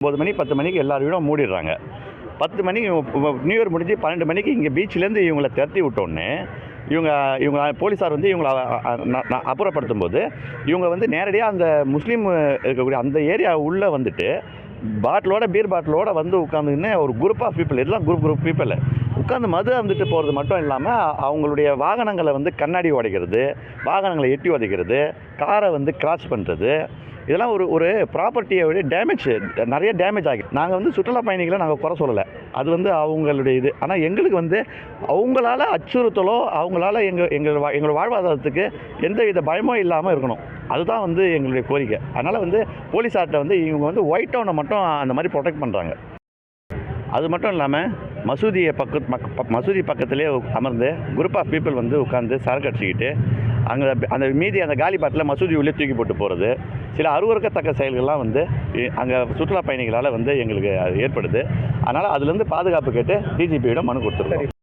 ஒம்பது மணி பத்து மணிக்கு எல்லார் வீடும் மூடிடுறாங்க. பத்து மணிக்கு நியூ இயர் முடிஞ்சு பன்னெண்டு மணிக்கு இங்கே பீச்சிலேருந்து இவங்களை திரட்டி விட்டோன்னே இவங்க இவங்க போலீஸார் வந்து இவங்களை அப்புறப்படுத்தும் போது இவங்க வந்து நேரடியாக அந்த முஸ்லீம் இருக்கக்கூடிய அந்த ஏரியா உள்ளே வந்துட்டு பாட்டிலோட பீர் பாட்டிலோட வந்து உட்காந்துன்னு ஒரு குரூப் ஆஃப் பீப்புள் எல்லாம் குரூப் குரூப் பீப்புள் உட்காந்து மது வந்துட்டு போகிறது மட்டும் இல்லாமல் அவங்களுடைய வாகனங்களை வந்து கண்ணாடி உடைக்கிறது வாகனங்களை எட்டி உதைக்கிறது காரை வந்து கிராஸ் பண்ணுறது இதெல்லாம் ஒரு ஒரு ப்ராப்பர்ட்டியை விட டேமேஜ் நிறைய டேமேஜ் ஆகி. நாங்கள் வந்து சுற்றுலா பயணிகளை நாங்கள் குறை சொல்லலை. அது வந்து அவங்களுடைய இது. ஆனால் எங்களுக்கு வந்து அவங்களால அச்சுறுத்தலோ அவங்களால எங்கள் எங்கள் வா- எங்களோட வாழ்வாதாரத்துக்கு எந்த வித பயமும் இல்லாமல் இருக்கணும். அதுதான் வந்து எங்களுடைய கோரிக்கை. அதனால் வந்து போலீஸார்கிட்ட வந்து இவங்க வந்து ஒயிட் டவுனை மட்டும் அந்த மாதிரி ப்ரொடெக்ட் பண்ணுறாங்க அது மட்டும் இல்லாமல் மசூதியை பக்க மக் மசூதி பக்கத்திலே அமர்ந்து குரூப் ஆஃப் பீப்புள் வந்து உட்காந்து சரக்கு அடிச்சுக்கிட்டு அங்கே அந்த மீதி அந்த காலி பாட்டில் மசூதி உள்ளே தூக்கி போட்டு போகிறது சில அருவறுக்கத்தக்க செயல்கள்லாம் வந்து அங்கே சுற்றுலா பயணிகளால் வந்து எங்களுக்கு ஏற்படுது. அதனால் அதுலேருந்து பாதுகாப்பு கேட்டு டிஜிபியிடம் மனு கொடுத்துருக்கோம்.